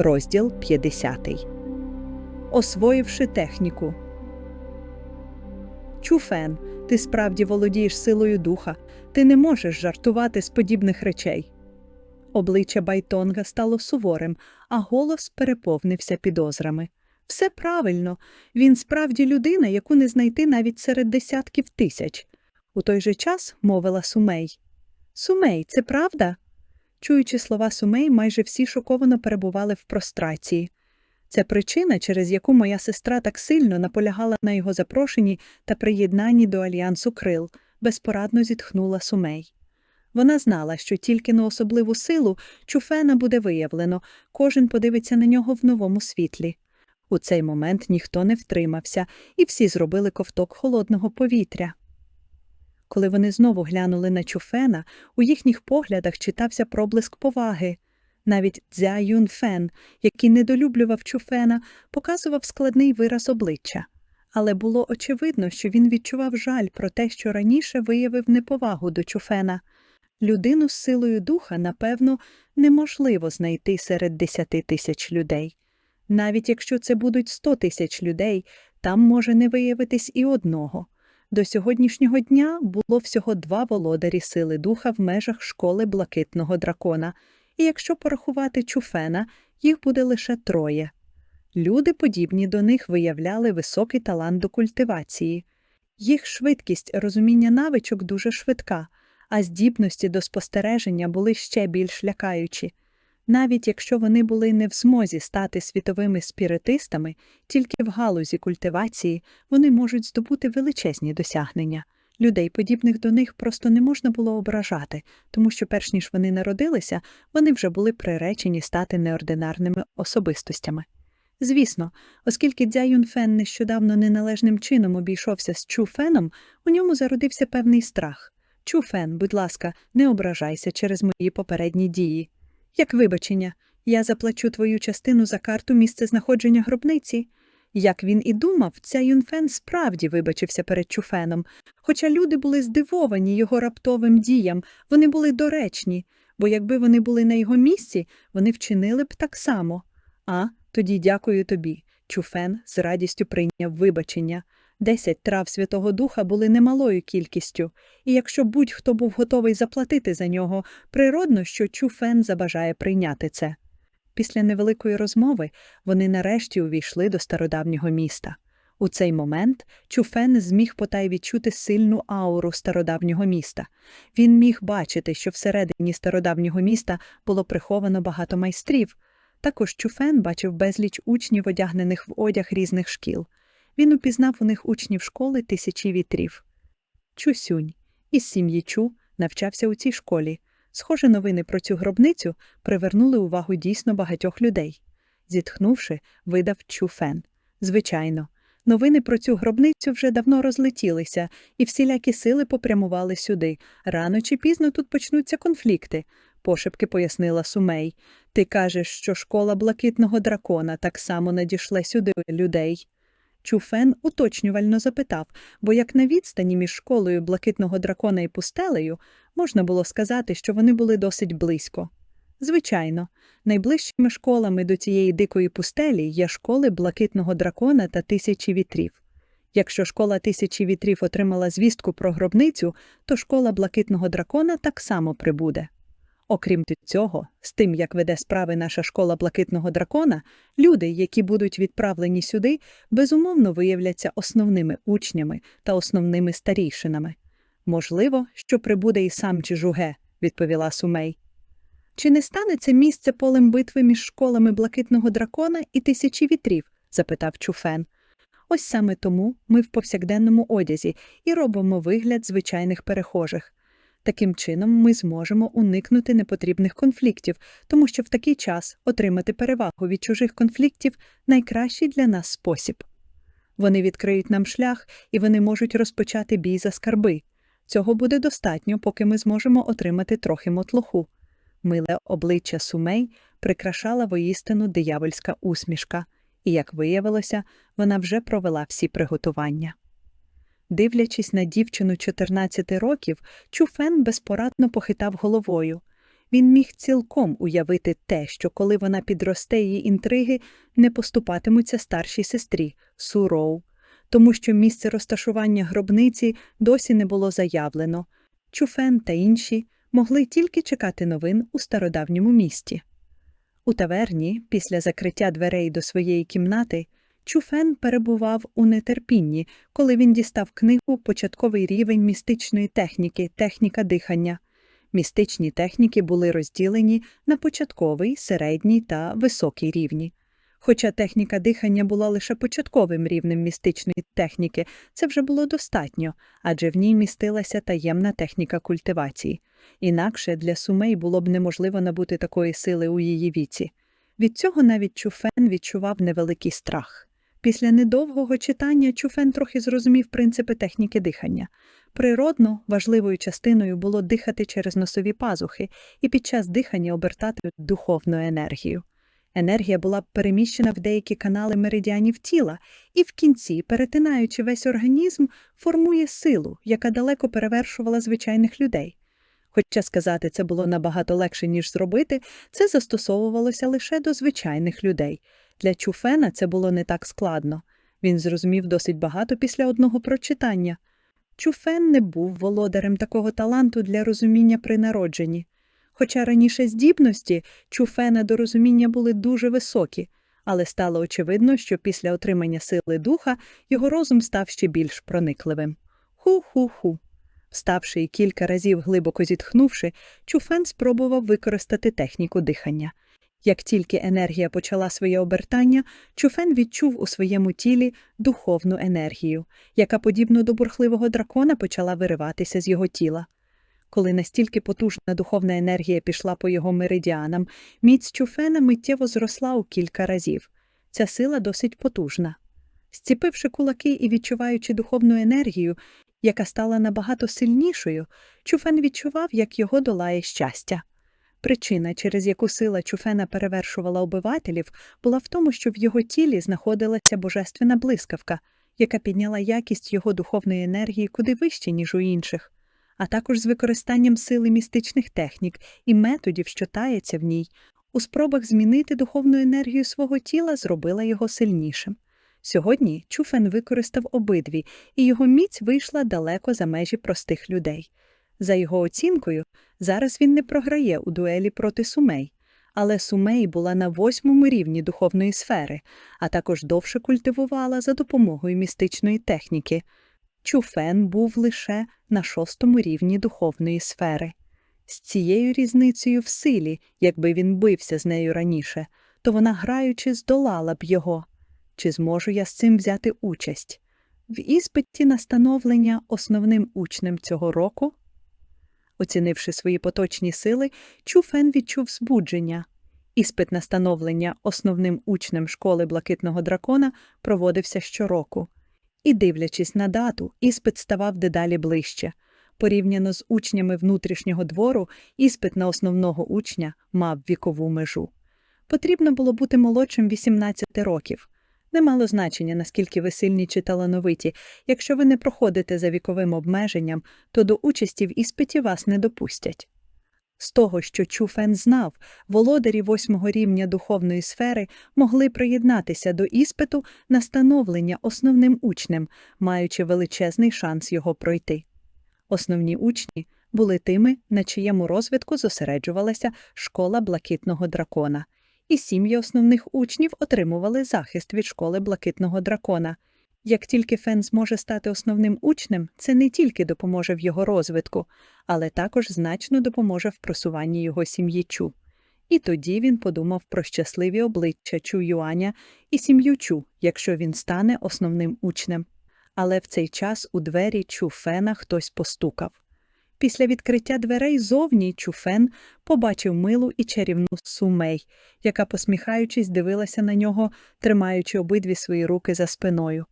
Розділ 50. Освоївши техніку. Чуфен, ти справді володієш силою духа. Ти не можеш жартувати з подібних речей. Обличчя Байтонга стало суворим, а голос переповнився підозрами. Все правильно, він справді людина, яку не знайти навіть серед десятків тисяч. У той же час мовила Сумей. Сумей, це правда? Чуючи слова Сумей, майже всі шоковано перебували в прострації. Це причина, через яку моя сестра так сильно наполягала на його запрошенні та приєднанні до альянсу крил, безпорадно зітхнула Сумей. Вона знала, що тільки на особливу силу Чуфена буде виявлено, кожен подивиться на нього в новому світлі. У цей момент ніхто не втримався, і всі зробили ковток холодного повітря. Коли вони знову глянули на Чуфена, у їхніх поглядах читався проблиск поваги. Навіть Дзя Юн Фен, який недолюблював Чуфена, показував складний вираз обличчя. Але було очевидно, що він відчував жаль про те, що раніше виявив неповагу до Чуфена. Людину з силою духа, напевно, неможливо знайти серед десяти тисяч людей. Навіть якщо це будуть сто тисяч людей, там може не виявитись і одного. До сьогоднішнього дня було всього два володарі сили духа в межах школи блакитного дракона, і якщо порахувати чуфена, їх буде лише троє. Люди, подібні до них, виявляли високий талант до культивації. Їх швидкість розуміння навичок дуже швидка, а здібності до спостереження були ще більш лякаючі. Навіть якщо вони були не в змозі стати світовими спіритистами, тільки в галузі культивації вони можуть здобути величезні досягнення. Людей, подібних до них, просто не можна було ображати, тому що, перш ніж вони народилися, вони вже були приречені стати неординарними особистостями. Звісно, оскільки Дзя Юнфен нещодавно неналежним чином обійшовся з Чуфеном, у ньому зародився певний страх. Чуфен, будь ласка, не ображайся через мої попередні дії. Як вибачення, я заплачу твою частину за карту місце знаходження гробниці. Як він і думав, ця Юнфен справді вибачився перед Чуфеном. Хоча люди були здивовані його раптовим діям, вони були доречні, бо якби вони були на його місці, вони вчинили б так само. А, тоді дякую тобі. Чуфен з радістю прийняв вибачення. Десять трав Святого Духа були немалою кількістю, і якщо будь-хто був готовий заплатити за нього, природно, що Чуфен забажає прийняти це. Після невеликої розмови вони нарешті увійшли до стародавнього міста. У цей момент Чуфен зміг потай відчути сильну ауру стародавнього міста. Він міг бачити, що всередині стародавнього міста було приховано багато майстрів. Також Чуфен бачив безліч учнів, одягнених в одяг різних шкіл. Він упізнав у них учнів школи тисячі вітрів. Чусюнь із сім'ї Чу навчався у цій школі. Схоже, новини про цю гробницю привернули увагу дійсно багатьох людей. Зітхнувши, видав Чуфен. Звичайно, новини про цю гробницю вже давно розлетілися, і всілякі сили попрямували сюди. Рано чи пізно тут почнуться конфлікти, пошепки пояснила Сумей. Ти кажеш, що школа блакитного дракона так само надійшла сюди людей. Чуфен уточнювально запитав, бо як на відстані між школою блакитного дракона і пустелею можна було сказати, що вони були досить близько. Звичайно, найближчими школами до цієї дикої пустелі є школи блакитного дракона та тисячі вітрів. Якщо школа тисячі вітрів отримала звістку про гробницю, то школа блакитного дракона так само прибуде. Окрім цього, з тим, як веде справи наша школа блакитного дракона, люди, які будуть відправлені сюди, безумовно виявляться основними учнями та основними старійшинами. Можливо, що прибуде і сам Чижуге, відповіла Сумей. Чи не стане це місце полем битви між школами блакитного дракона і тисячі вітрів? запитав Чуфен. Ось саме тому ми в повсякденному одязі і робимо вигляд звичайних перехожих. Таким чином, ми зможемо уникнути непотрібних конфліктів, тому що в такий час отримати перевагу від чужих конфліктів найкращий для нас спосіб. Вони відкриють нам шлях і вони можуть розпочати бій за скарби. Цього буде достатньо, поки ми зможемо отримати трохи мотлоху. Миле обличчя сумей прикрашала воїстину диявольська усмішка, і, як виявилося, вона вже провела всі приготування. Дивлячись на дівчину 14 років, Чуфен безпорадно похитав головою. Він міг цілком уявити те, що коли вона підросте її інтриги, не поступатимуться старшій сестрі Суроу, тому що місце розташування гробниці досі не було заявлено. Чуфен та інші могли тільки чекати новин у стародавньому місті. У таверні, після закриття дверей до своєї кімнати, Чуфен перебував у нетерпінні, коли він дістав книгу Початковий рівень містичної техніки, техніка дихання. Містичні техніки були розділені на початковий, середній та високий рівні. Хоча техніка дихання була лише початковим рівнем містичної техніки, це вже було достатньо, адже в ній містилася таємна техніка культивації. Інакше для сумей було б неможливо набути такої сили у її віці. Від цього навіть Чуфен відчував невеликий страх. Після недовгого читання Чуфен трохи зрозумів принципи техніки дихання. Природно, важливою частиною було дихати через носові пазухи і під час дихання обертати духовну енергію. Енергія була переміщена в деякі канали меридіанів тіла і в кінці, перетинаючи весь організм, формує силу, яка далеко перевершувала звичайних людей. Хоча сказати це було набагато легше, ніж зробити, це застосовувалося лише до звичайних людей. Для Чуфена це було не так складно. Він зрозумів досить багато після одного прочитання. Чуфен не був володарем такого таланту для розуміння при народженні. Хоча раніше здібності Чуфена до розуміння були дуже високі, але стало очевидно, що після отримання сили духа його розум став ще більш проникливим. Ху-ху-ху. Вставши і кілька разів глибоко зітхнувши, Чуфен спробував використати техніку дихання. Як тільки енергія почала своє обертання, Чуфен відчув у своєму тілі духовну енергію, яка, подібно до бурхливого дракона, почала вириватися з його тіла. Коли настільки потужна духовна енергія пішла по його меридіанам, міць Чуфена миттєво зросла у кілька разів. Ця сила досить потужна. Зціпивши кулаки і відчуваючи духовну енергію, яка стала набагато сильнішою, Чуфен відчував, як його долає щастя. Причина, через яку сила Чуфена перевершувала обивателів, була в тому, що в його тілі знаходилася божественна блискавка, яка підняла якість його духовної енергії куди вище, ніж у інших, а також з використанням сили містичних технік і методів, що таяться в ній, у спробах змінити духовну енергію свого тіла зробила його сильнішим. Сьогодні Чуфен використав обидві, і його міць вийшла далеко за межі простих людей. За його оцінкою, зараз він не програє у дуелі проти Сумей, але Сумей була на восьмому рівні духовної сфери, а також довше культивувала за допомогою містичної техніки. Чуфен був лише на шостому рівні духовної сфери. З цією різницею в силі, якби він бився з нею раніше, то вона граючи здолала б його. Чи зможу я з цим взяти участь? В іспиті на становлення основним учнем цього року Оцінивши свої поточні сили, Чуфен відчув збудження. Іспит на становлення основним учнем школи блакитного дракона проводився щороку. І, дивлячись на дату, іспит ставав дедалі ближче. Порівняно з учнями внутрішнього двору, іспит на основного учня мав вікову межу. Потрібно було бути молодшим 18 років. Не мало значення, наскільки ви сильні чи талановиті. Якщо ви не проходите за віковим обмеженням, то до участі в іспиті вас не допустять. З того, що Чуфен знав, володарі восьмого рівня духовної сфери могли приєднатися до іспиту на становлення основним учнем, маючи величезний шанс його пройти. Основні учні були тими, на чиєму розвитку зосереджувалася школа блакитного дракона – і сім'ї основних учнів отримували захист від школи блакитного дракона. Як тільки Фен зможе стати основним учнем, це не тільки допоможе в його розвитку, але також значно допоможе в просуванні його сім'ї Чу. І тоді він подумав про щасливі обличчя Чу Юаня і сім'ю Чу, якщо він стане основним учнем. Але в цей час у двері Чу Фена хтось постукав. Після відкриття дверей зовні Чуфен побачив милу і чарівну сумей, яка, посміхаючись, дивилася на нього, тримаючи обидві свої руки за спиною.